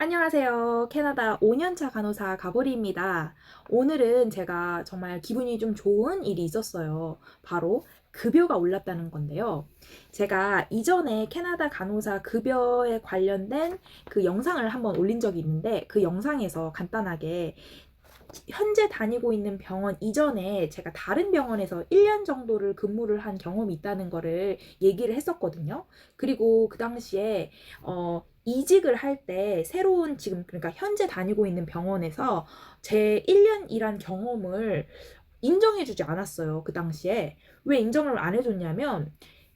안녕하세요. 캐나다 5년차 간호사 가보리입니다. 오늘은 제가 정말 기분이 좀 좋은 일이 있었어요. 바로 급여가 올랐다는 건데요. 제가 이전에 캐나다 간호사 급여에 관련된 그 영상을 한번 올린 적이 있는데 그 영상에서 간단하게 현재 다니고 있는 병원 이전에 제가 다른 병원에서 1년 정도를 근무를 한 경험이 있다는 거를 얘기를 했었거든요. 그리고 그 당시에 어, 이직을 할 때 새로운 지금 그러니까 현재 다니고 있는 병원에서 제 1년 일한 경험을 인정해주지 않았어요. 그 당시에. 왜 인정을 안 해줬냐면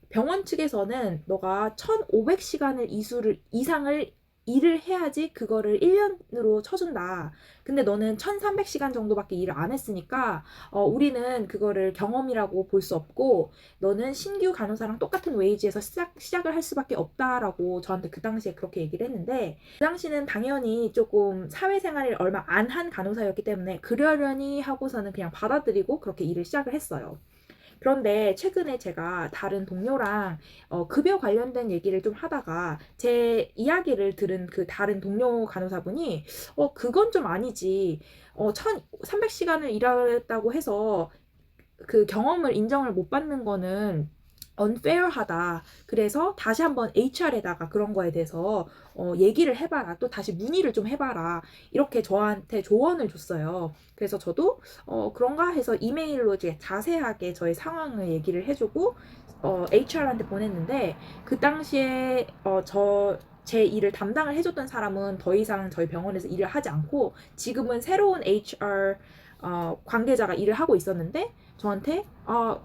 병원 측에서는 너가 1,500시간을 이수를 이상을 일을 해야지 그거를 1년으로 쳐준다. 근데 너는 1300시간 정도밖에 일을 안 했으니까, 어, 우리는 그거를 경험이라고 볼 수 없고, 너는 신규 간호사랑 똑같은 웨이지에서 시작, 시작을 할 수밖에 없다라고 저한테 그 당시에 그렇게 얘기를 했는데, 그 당시는 당연히 조금 사회생활을 얼마 안 한 간호사였기 때문에, 그러려니 하고서는 그냥 받아들이고 그렇게 일을 시작을 했어요. 그런데 최근에 제가 다른 동료랑 어, 급여 관련된 얘기를 좀 하다가 제 이야기를 들은 그 다른 동료 간호사분이 어, 그건 좀 아니지. 어, 1300시간을 일했다고 해서 그 경험을 인정을 못 받는 거는 unfair하다. 그래서 다시 한번 HR에다가 그런 거에 대해서 어, 얘기를 해봐라. 또 다시 문의를 좀 해봐라. 이렇게 저한테 조언을 줬어요. 그래서 저도 어, 그런가 해서 이메일로 이제 자세하게 저의 상황을 얘기를 해주고 어, HR한테 보냈는데 그 당시에 어, 저제 일을 담당을 해줬던 사람은 더 이상 저희 병원에서 일을 하지 않고 지금은 새로운 HR 어, 관계자가 일을 하고 있었는데 저한테 아,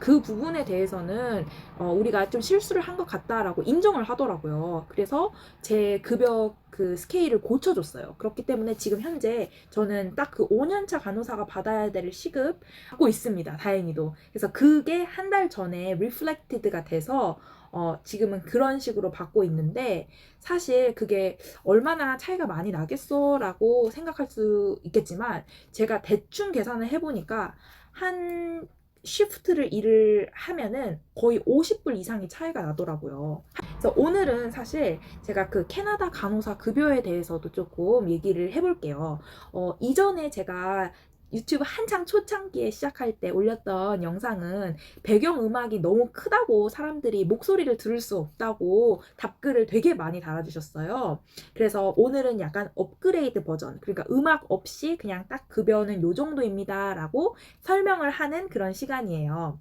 그 부분에 대해서는 어, 우리가 좀 실수를 한 것 같다라고 인정을 하더라고요. 그래서 제 급여 그 스케일을 고쳐줬어요. 그렇기 때문에 지금 현재 저는 딱 그 5년차 간호사가 받아야 될 시급 받고 있습니다. 다행히도. 그래서 그게 한 달 전에 리플렉티드가 돼서 어, 지금은 그런 식으로 받고 있는데 사실 그게 얼마나 차이가 많이 나겠어라고 생각할 수 있겠지만 제가 대충 계산을 해보니까 한 시프트를 일을 하면은 거의 50불 이상의 차이가 나더라고요. 그래서 오늘은 사실 제가 그 캐나다 간호사 급여에 대해서도 조금 얘기를 해볼게요. 어, 이전에 제가 유튜브 한창 초창기에 시작할 때 올렸던 영상은 배경 음악이 너무 크다고 사람들이 목소리를 들을 수 없다고 답글을 되게 많이 달아주셨어요. 그래서 오늘은 약간 업그레이드 버전, 그러니까 음악 없이 그냥 딱 급여는 요 정도입니다. 라고 설명을 하는 그런 시간이에요.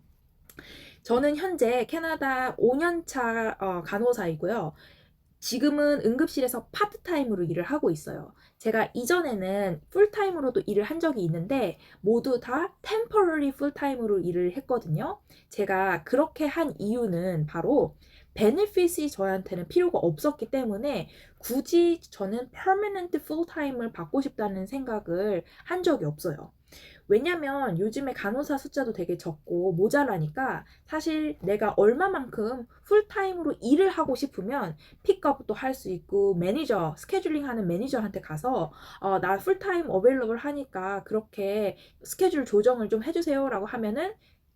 저는 현재 캐나다 5년차 어, 간호사이고요. 지금은 응급실에서 파트타임으로 일을 하고 있어요. 제가 이전에는 풀타임으로도 일을 한 적이 있는데 모두 다 temporary 풀타임으로 일을 했거든요. 제가 그렇게 한 이유는 바로 베네핏이 저한테는 필요가 없었기 때문에 굳이 저는 permanent fulltime을 받고 싶다는 생각을 한 적이 없어요. 왜냐면 요즘에 간호사 숫자도 되게 적고 모자라니까 사실 내가 얼마만큼 풀타임으로 일을 하고 싶으면 픽업도 할 수 있고 매니저 스케줄링 하는 매니저한테 가서 어, 나 풀타임 어베일러블 하니까 그렇게 스케줄 조정을 좀 해주세요라고 하면은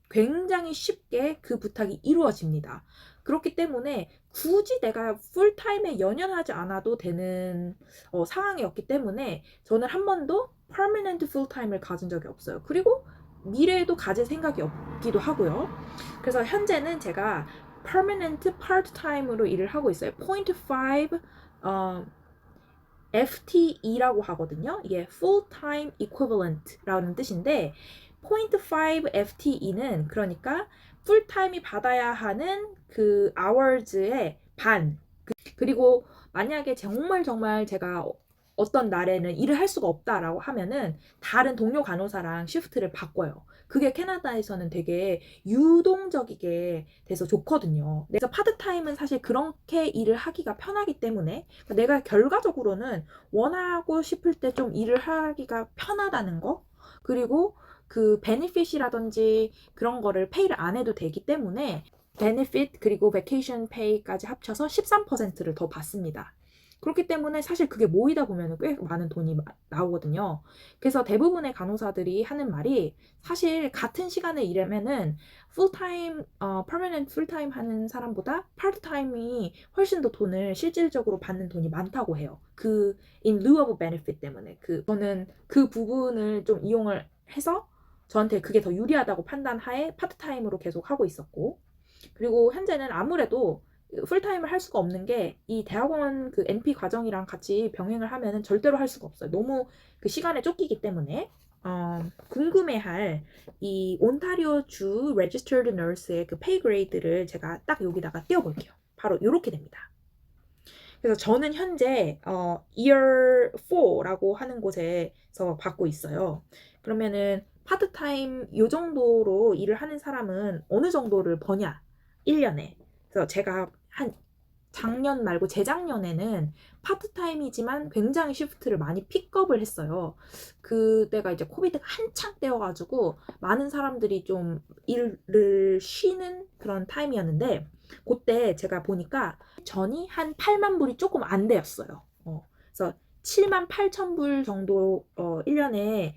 굉장히 쉽게 그 부탁이 이루어집니다. 그렇기 때문에 굳이 내가 풀타임에 연연하지 않아도 되는 어, 상황이었기 때문에 저는 한 번도 permanent fulltime을 가진 적이 없어요. 그리고 미래에도 가질 생각이 없기도 하고요. 그래서 현재는 제가 permanent part-time으로 일을 하고 있어요. 0.5 어, FTE라고 하거든요. 이게 full-time equivalent라는 뜻인데 0.5 FTE는 그러니까 풀타임이 받아야 하는 그 hours의 반. 그- 그리고 만약에 정말 정말 제가 어떤 날에는 일을 할 수가 없다라고 하면은 다른 동료 간호사랑 시프트를 바꿔요. 그게 캐나다에서는 되게 유동적이게 돼서 좋거든요. 그래서 파트타임은 사실 그렇게 일을 하기가 편하기 때문에 그러니까 내가 결과적으로는 원하고 싶을 때 좀 일을 하기가 편하다는 거 그리고 그 베니핏이라든지 그런 거를 페이를 안 해도 되기 때문에 베니핏 그리고 베케이션 페이까지 합쳐서 13%를 더 받습니다. 그렇기 때문에 사실 그게 모이다 보면 꽤 많은 돈이 마- 나오거든요. 그래서 대부분의 간호사들이 하는 말이 사실 같은 시간에 일하면은 풀타임, 어, permanent 풀타임 하는 사람보다 파트타임이 훨씬 더 돈을 실질적으로 받는 돈이 많다고 해요. 그 in lieu of benefit 때문에 그 저는 그 부분을 좀 이용을 해서 저한테 그게 더 유리하다고 판단하에 파트타임으로 계속 하고 있었고 그리고 현재는 아무래도 풀타임을 할 수가 없는 게 이 대학원 그 NP 과정이랑 같이 병행을 하면은 절대로 할 수가 없어요. 너무 그 시간에 쫓기기 때문에 어, 궁금해할 이 온타리오 주 Registered Nurse의 그 페이 그레이드를 제가 딱 여기다가 띄워볼게요. 바로 이렇게 됩니다. 그래서 저는 현재 어, Year 4라고 하는 곳에서 받고 있어요. 그러면은 파트타임 요 정도로 일을 하는 사람은 어느 정도를 버냐? 1년에. 그래서 제가 한 작년 말고 재작년에는 파트타임이지만 굉장히 시프트를 많이 픽업을 했어요. 그때가 이제 코비드가 한창 때여가지고 많은 사람들이 좀 일을 쉬는 그런 타임이었는데 그때 제가 보니까 전이 한 8만 불이 조금 안 되었어요. 어, 그래서 7만 8천 불 정도 어, 1년에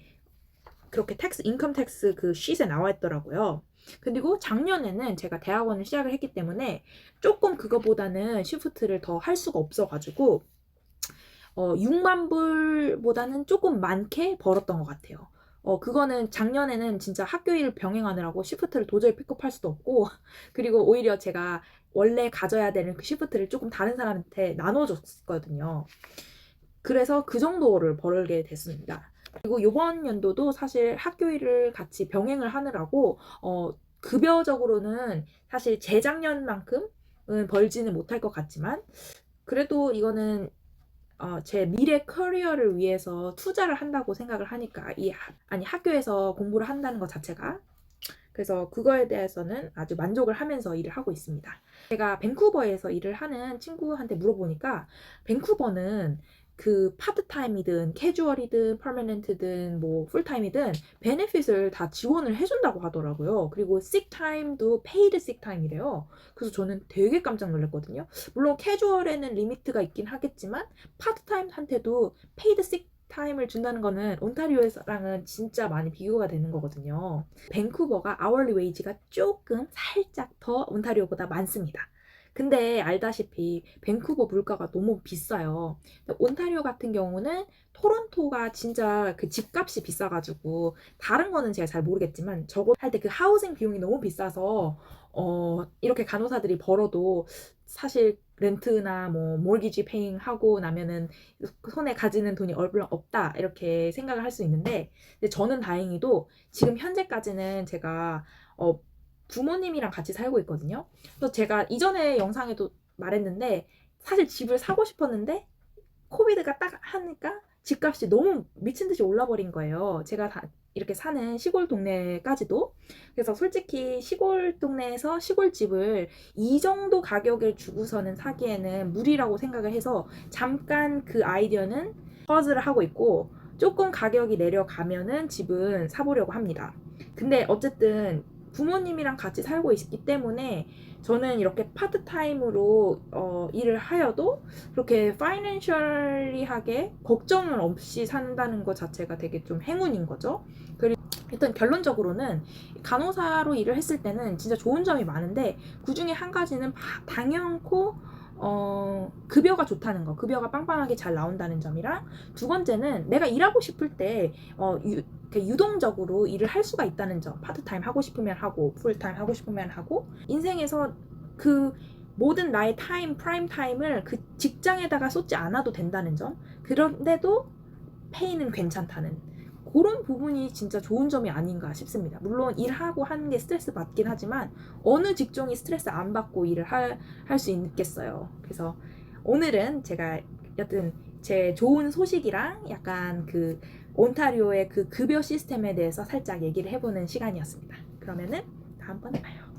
그렇게 텍스 인컴 텍스 그 쉿에 나와 있더라고요. 그리고 작년에는 제가 대학원을 시작을 했기 때문에 조금 그거보다는 시프트를 더 할 수가 없어가지고 어, 6만 불보다는 조금 많게 벌었던 것 같아요. 어, 그거는 작년에는 진짜 학교 일 병행하느라고 시프트를 도저히 픽업할 수도 없고, 그리고 오히려 제가 원래 가져야 되는 그 시프트를 조금 다른 사람한테 나눠줬거든요. 그래서 그 정도를 벌게 됐습니다. 그리고 이번 연도도 사실 학교 일을 같이 병행을 하느라고, 어, 급여적으로는 사실 재작년만큼은 벌지는 못할 것 같지만, 그래도 이거는 어, 제 미래 커리어를 위해서 투자를 한다고 생각을 하니까 이 하- 아니 학교에서 공부를 한다는 것 자체가 그래서 그거에 대해서는 아주 만족을 하면서 일을 하고 있습니다. 제가 밴쿠버에서 일을 하는 친구한테 물어보니까 밴쿠버는 그 파트타임이든 캐주얼이든 퍼머넨트든 뭐 풀타임이든 베네핏을 다 지원을 해준다고 하더라고요. 그리고 식타임도 페이드 식타임이래요. 그래서 저는 되게 깜짝 놀랐거든요. 물론 캐주얼에는 리미트가 있긴 하겠지만 파트타임한테도 페이드 식 타임을 준다는 거는 온타리오에서랑은 진짜 많이 비교가 되는 거거든요. 밴쿠버가 아워리 웨이지가 조금 살짝 더 온타리오보다 많습니다. 근데 알다시피 밴쿠버 물가가 너무 비싸요. 온타리오 같은 경우는 토론토가 진짜 그 집값이 비싸가지고 다른 거는 제가 잘 모르겠지만 저거 할 때 그 하우징 비용이 너무 비싸서 어 이렇게 간호사들이 벌어도 사실 렌트나 뭐 몰기지 페잉 하고 나면은 손에 가지는 돈이 얼마 없다 이렇게 생각을 할 수 있는데 근데 저는 다행히도 지금 현재까지는 제가 어 부모님이랑 같이 살고 있거든요. 그래서 제가 이전에 영상에도 말했는데 사실 집을 사고 싶었는데 코비드가 딱 하니까 집값이 너무 미친 듯이 올라버린 거예요. 제가 다 이렇게 사는 시골 동네까지도. 그래서 솔직히 시골 동네에서 시골집을 이 정도 가격을 주고서는 사기에는 무리라고 생각을 해서 잠깐 그 아이디어는 퍼즐을 하고 있고 조금 가격이 내려가면은 집은 사보려고 합니다. 근데 어쨌든 부모님이랑 같이 살고 있기 때문에 저는 이렇게 파트타임으로 어, 일을 하여도 그렇게 파이낸셜리하게 걱정을 없이 산다는 것 자체가 되게 좀 행운인 거죠. 그리고 일단 결론적으로는 간호사로 일을 했을 때는 진짜 좋은 점이 많은데 그 중에 한 가지는 바- 당연코 어, 급여가 좋다는 거, 급여가 빵빵하게 잘 나온다는 점이랑 두 번째는 내가 일하고 싶을 때 어, 유, 유동적으로 일을 할 수가 있다는 점. 파트타임 하고 싶으면 하고, 풀타임 하고 싶으면 하고, 인생에서 그 모든 나의 타임, 프라임 타임을 그 직장에다가 쏟지 않아도 된다는 점. 그런데도 페이는 괜찮다는 그런 부분이 진짜 좋은 점이 아닌가 싶습니다. 물론 일하고 하는 게 스트레스 받긴 하지만 어느 직종이 스트레스 안 받고 일을 할 수 있겠어요. 그래서 오늘은 제가 여튼 제 좋은 소식이랑 약간 그 온타리오의 그 급여 시스템에 대해서 살짝 얘기를 해보는 시간이었습니다. 그러면은 다음번에 봐요.